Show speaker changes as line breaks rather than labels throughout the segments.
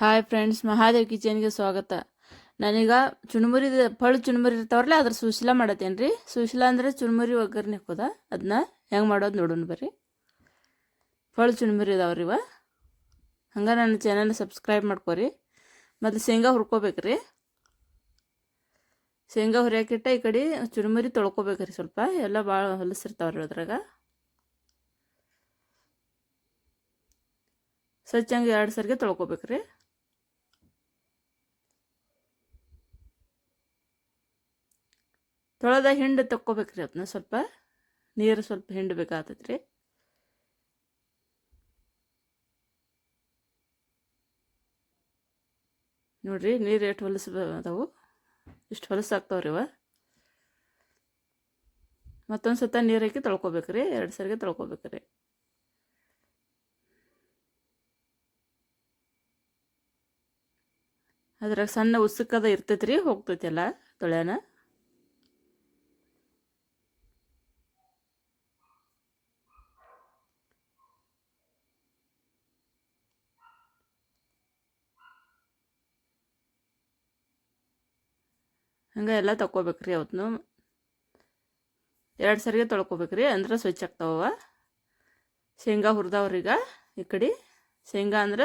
Hi friends, Mahadev ಕಿಚನ್ಗೆ ಸ್ವಾಗತ. ನಾನೀಗ ಚುಣಮುರಿ ಪಳು ಚುಣಮುರಿ ಇರ್ತಾವ್ರಲ್ಲ ಅದ್ರ ಸುಶೀಲ ಮಾಡತ್ತೇನೆ ರೀ ಸುಶೀಲ ಅಂದರೆ ಚುಣಮುರಿ ಒಗ್ಗರಣೆ ಹಾಕೋದ ಅದನ್ನ ಹೆಂಗೆ ಮಾಡೋದು ನೋಡೋಣ ಬರ್ರಿ. ಪಳು ಚುಣಮುರಿ ಇದಾವ್ರಿ ಇವ. ಹಂಗೆ ನನ್ನ ಚಾನಲ್ ಸಬ್ಸ್ಕ್ರೈಬ್ ಮಾಡ್ಕೊರಿ. ಮತ್ತು ಶೇಂಗಾ ಹುರ್ಕೋಬೇಕ್ರಿ. ಶೇಂಗಾ ಹುರಿಯಾಕಿಟ್ಟ ಈ ಕಡೆ ಚುಣಮುರಿ ತೊಳ್ಕೊಬೇಕ್ರಿ ಸ್ವಲ್ಪ, ಎಲ್ಲ ಭಾಳ ಹೊಲಸಿರ್ತಾವ್ರಿ ಅದ್ರಾಗ. ಸ್ವಚ್ಛಂಗೆ ಎರಡು ಸರ್ಗೆ ತೊಳ್ಕೊಬೇಕ್ರಿ. ತೊಳೆದ ಹಿಂಡು ತಕ್ಕೋಬೇಕ್ರಿ ಅದನ್ನ ಸ್ವಲ್ಪ. ನೀರು ಸ್ವಲ್ಪ ಹಿಂಡು ಬೇಕಾಗ್ತೈತ್ರಿ ನೋಡ್ರಿ ನೀರು ಎಷ್ಟು ಹೊಲಸು ಅದಾವು? ಇಷ್ಟು ಹೊಲಸು ಆಗ್ತಾವ್ರಿ ಇವ ಮತ್ತೊಂದು ಸತ ನೀರು ಹಾಕಿ ತೊಳ್ಕೊಬೇಕ್ರಿ, ಎರಡು ಸರಿಗೆ ತೊಳ್ಕೊಬೇಕ್ರಿ. ಅದ್ರಾಗ ಸಣ್ಣ ಉಸುಕದ ಇರ್ತೈತ್ರಿ, ಹೋಗ್ತೈತಿ ಎಲ್ಲ ತೊಳ್ಯಾನ. ಹಂಗೆ ಎಲ್ಲ ತಕ್ಕೋಬೇಕ್ರಿ ಅವತ್ತು ಎರಡು ಸರಿಗೆ ತೊಳ್ಕೊಬೇಕ್ರಿ, ಅಂದ್ರೆ ಸ್ವಚ್ಛ ಆಗ್ತಾವ ಶೇಂಗಾ ಹುರಿದವ್ರೀಗ ಈ ಕಡೆ. ಶೇಂಗಾ ಅಂದ್ರೆ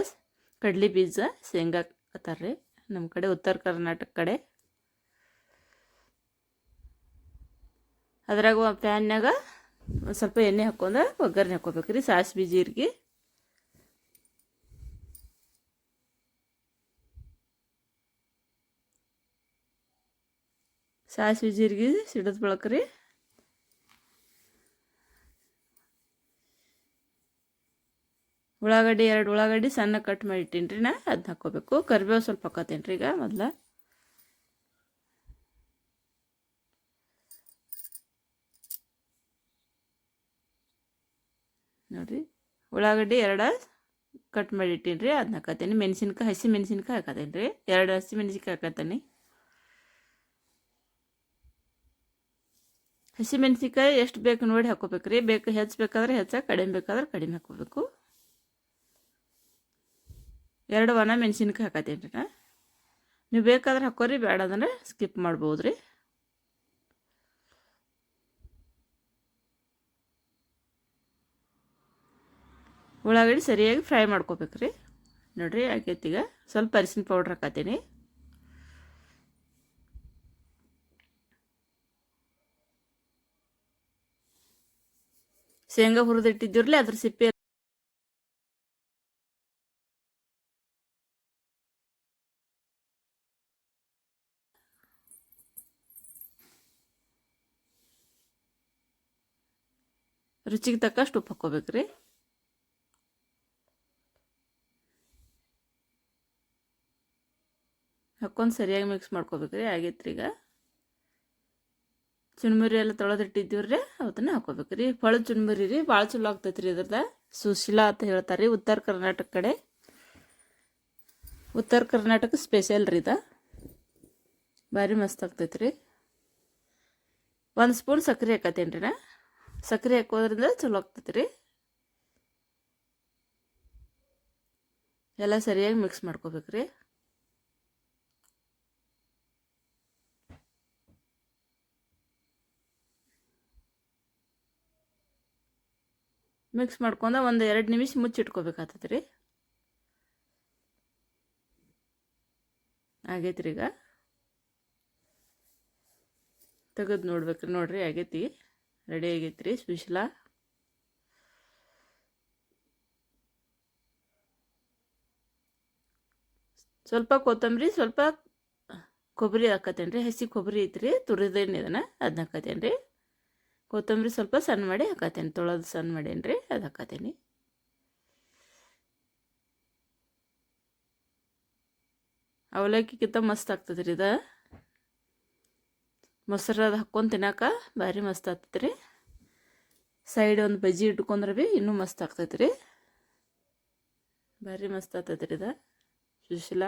ಕಡ್ಲಿ ಬೀಜ, ಶೇಂಗಾ ಅತ್ತಾರ್ರಿ ನಮ್ಮ ಕಡೆ ಉತ್ತರ ಕರ್ನಾಟಕ ಕಡೆ. ಅದ್ರಾಗ ಒಂದು ಸ್ವಲ್ಪ ಎಣ್ಣೆ ಹಾಕ್ಕೊಂಡು ಒಗ್ಗರಣೆ ಹಾಕ್ಕೋಬೇಕ್ರಿ ಸಾಸಿವೆ ಜೀರಿಗೆ. ಸಾಸಿವೆ ಜೀರಿಗೆ ಸಿಡದ್ ಬಳಕ್ರಿ ಉಳ್ಳಾಗಡ್ಡಿ ಎರಡು ಉಳ್ಳಾಗಡ್ಡಿ ಸಣ್ಣ ಕಟ್ ಮಾಡಿ ಇಟ್ಟೀನಿ ನಾ ಅದನ್ನ ಹಾಕ್ಕೋಬೇಕು ಕರಿಬೇವು ಸ್ವಲ್ಪ ಹಾಕೋತೀನಿ ರೀ ಈಗ ಮೊದಲ. ನೋಡಿರಿ, ಉಳ್ಳಾಗಡ್ಡಿ ಎರಡು ಕಟ್ ಮಾಡಿ ಇಟ್ಟೀನಿ ರೀ ಅದನ್ನ ಹಾಕತ್ತೀನಿ. ಮೆಣಸಿನ್ಕಾಯಿ, ಹಸಿ ಮೆಣಸಿನ್ಕಾಯಿ ಹಾಕತ್ತೀನಿ ರೀ. ಎರಡು ಹಸಿ ಮೆಣಸಿನ್ಕಾಯಿ ಹಾಕತ್ತೀನಿ. ಹಸಿ ಮೆಣಸಿನ್ಕಾಯಿ ಎಷ್ಟು ಬೇಕು ನೋಡಿ ಹಾಕೋಬೇಕು ರೀ. ಬೇಕು ಹೆಚ್ಚಬೇಕಾದ್ರೆ ಹೆಚ್ಚ, ಕಡಿಮೆ ಬೇಕಾದ್ರೆ ಕಡಿಮೆ ಹಾಕೋಬೇಕು. ಎರಡು ಒಣ ಮೆಣಸಿನ್ಕಾಯಿ ಹಾಕತ್ತೇನೆ ರೀ ನಾ. ನೀವು ಬೇಕಾದ್ರೆ ಹಾಕೋರಿ, ಬೇಡ ಅಂದ್ರೆ ಸ್ಕಿಪ್ ಮಾಡ್ಬೋದು ರೀ. ಉಳ್ಳಾಗಡ್ಡಿ ಸರಿಯಾಗಿ ಫ್ರೈ ಮಾಡ್ಕೋಬೇಕು ರೀ. ನೋಡಿರಿ ಈಗ. ಸ್ವಲ್ಪ ಅರಿಶಿನ ಪೌಡ್ರ್ ಹಾಕತ್ತೀನಿ. ಶೇಂಗಾ ಹುರಿದಿಟ್ಟಿದ್ದೀರಲಿ ಅದ್ರ ಸಿಪ್ಪೆ ರುಚಿಗೆ ತಕ್ಕಷ್ಟು ಉಪ್ಪು ಹಾಕ್ಕೋಬೇಕ್ರಿ. ಹಾಕೊಂಡು ಸರಿಯಾಗಿ ಮಿಕ್ಸ್ ಮಾಡ್ಕೋಬೇಕ್ರಿ ಆಗೈತ್ರಿ ಈಗ ಚುಣ್ಮುರಿ ಎಲ್ಲ ತೊಳೆದಿಟ್ಟಿದ್ದೀವಿ ರೀ, ಅದನ್ನ ಹಾಕೋಬೇಕು ರೀ. ಚುಣ್ಮುರಿ ರೀ, ಭಾಳ ಚಲೋ ಆಗ್ತೈತೆ ರೀ ಇದ್ರದ ಸುಶೀಲಾ ಅಂತ ಹೇಳ್ತಾರೆ ರೀ ಉತ್ತರ ಕರ್ನಾಟಕ ಕಡೆ. ಉತ್ತರ ಕರ್ನಾಟಕ ಸ್ಪೆಷಲ್ ರೀ ಇದು. ಭಾರಿ ಮಸ್ತ್ ಆಗ್ತೈತೆ ರೀ ಒಂದು ಸ್ಪೂನ್ ಸಕ್ಕರೆ ಹಾಕತ್ತೇನೆ ರೀ ನಾ. ಸಕ್ಕರೆ ಹಾಕೋದ್ರಿಂದ ಚಲೋ ಆಗ್ತೈತೆ ರೀ ಎಲ್ಲ ಸರಿಯಾಗಿ ಮಿಕ್ಸ್ ಮಾಡ್ಕೋಬೇಕು ರೀ ಮಿಕ್ಸ್ ಮಾಡ್ಕೊಂಡು ಒಂದು ಎರಡು ನಿಮಿಷ ಮುಚ್ಚಿಟ್ಕೋಬೇಕಾಗ್ತದೆ ರೀ ಆಗೈತ್ರಿ ಈಗ. ತೆಗೆದು ನೋಡ್ಬೇಕ್ರಿ ನೋಡ್ರಿ, ಆಗೈತಿ. ರೆಡಿ ಆಗೈತ್ರಿ ಸ್ಪೆಷಲ ಸ್ವಲ್ಪ ಕೊತ್ತಂಬರಿ, ಸ್ವಲ್ಪ ಕೊಬ್ಬರಿ ಹಾಕತ್ತೇನ್ರಿ, ಹಸಿ ಕೊಬ್ಬರಿ ಐತ್ರಿ, ತುರಿದೇನು ಇದನ್ನ ಅದನ್ನ ಹಾಕತ್ತೇನೆ ರೀ ಕೊತ್ತಂಬರಿ ಸ್ವಲ್ಪ ಸಣ್ಣ ಮಾಡಿ ಹಾಕತ್ತೇನೆ. ತೊಳೆದು ಸಣ್ಣ ಮಾಡೇನಿ ರೀ, ಅದು ಅವಲಕ್ಕಿ ಅವಲಕ್ಕಿಗಿಂತ ಮಸ್ತ್ ಆಗ್ತದೆ ರೀ ಇದು. ಮೊಸರು ಅದು ಹಾಕ್ಕೊಂಡು ತಿನ್ನಾಕ ಭಾರಿ ಮಸ್ತ್ ಆಗ್ತದೆ ರೀ ಸೈಡ್ ಒಂದು ಬಜ್ಜಿ ಇಟ್ಕೊಂಡ್ರೆ ಭೀ ಇನ್ನೂ ಮಸ್ತ್ ಆಗ್ತೈತೆ ರೀ ಭಾರಿ ಮಸ್ತ್ ಆಗ್ತೈತೆ ರೀ ಇದು. ಸುಶೀಲ.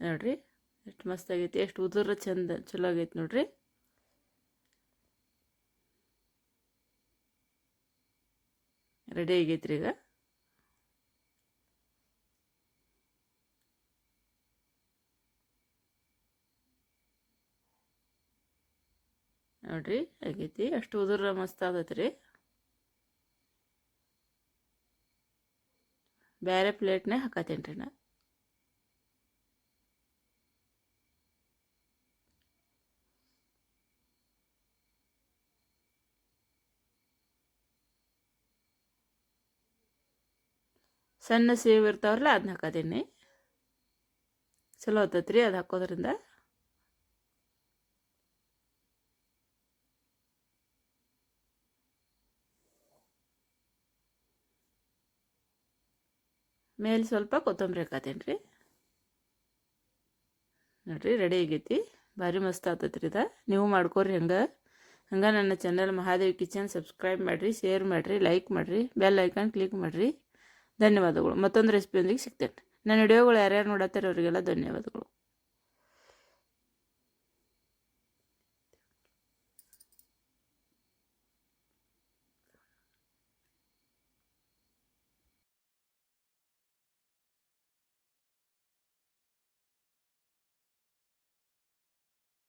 ನೋಡ್ರಿ, ಎಷ್ಟು ಮಸ್ತ್ ಆಗೈತಿ, ಎಷ್ಟು ಉದುರ ಚಂದ, ಚಲೋ ಆಗೈತೆ ನೋಡ್ರಿ. ರೆಡಿ ಆಗೈತ್ರಿ ಈಗ? ನೋಡ್ರಿ ಆಗೈತಿ. ಅಷ್ಟು ಉದುರ ಮಸ್ತ್ ಆಗತ್ರಿ ಬೇರೆ ಪ್ಲೇಟ್ನೇ ಹಾಕತ್ತೇನ್ರಿ ನಾ. ಸಣ್ಣ ಸೇವ್ ಇರ್ತಾವ್ರಲ್ಲ ಅದನ್ನ ಹಾಕತೀನಿ ಚಲೋ ಆತೈತ್ರಿ ಅದು ಹಾಕೋದ್ರಿಂದ. ಮೇಲೆ ಸ್ವಲ್ಪ ಕೊತ್ತಂಬರಿ ಹಾಕತ್ತೇನೆ ರೀ. ನೋಡಿರಿ ರೆಡಿ ಆಗೈತಿ. ಭಾರಿ ಮಸ್ತ್ ಆತತ್ರಿ ಇದು. ನೀವು ಮಾಡ್ಕೊರಿ ಹಂಗೆ. ಹಂಗೆ ನನ್ನ ಚಾನಲ್ ಮಹಾದೇವಿ ಕಿಚನ್ ಸಬ್ಸ್ಕ್ರೈಬ್ ಮಾಡಿರಿ ಶೇರ್ ಮಾಡಿರಿ ಲೈಕ್ ಮಾಡಿರಿ ಬೆಲ್ ಐಕಾನ್ ಕ್ಲಿಕ್ ಮಾಡಿರಿ. ಧನ್ಯವಾದಗಳು. ಮತ್ತೊಂದು ರೆಸಿಪಿಯೊಂದಿಗೆ ಸಿಗ್ತೇನೆ. ನನ್ನ ವಿಡಿಯೋಗಳು ಯಾರ್ಯಾರು ನೋಡತ್ತಾರೆ ಅವರಿಗೆಲ್ಲ ಧನ್ಯವಾದಗಳು.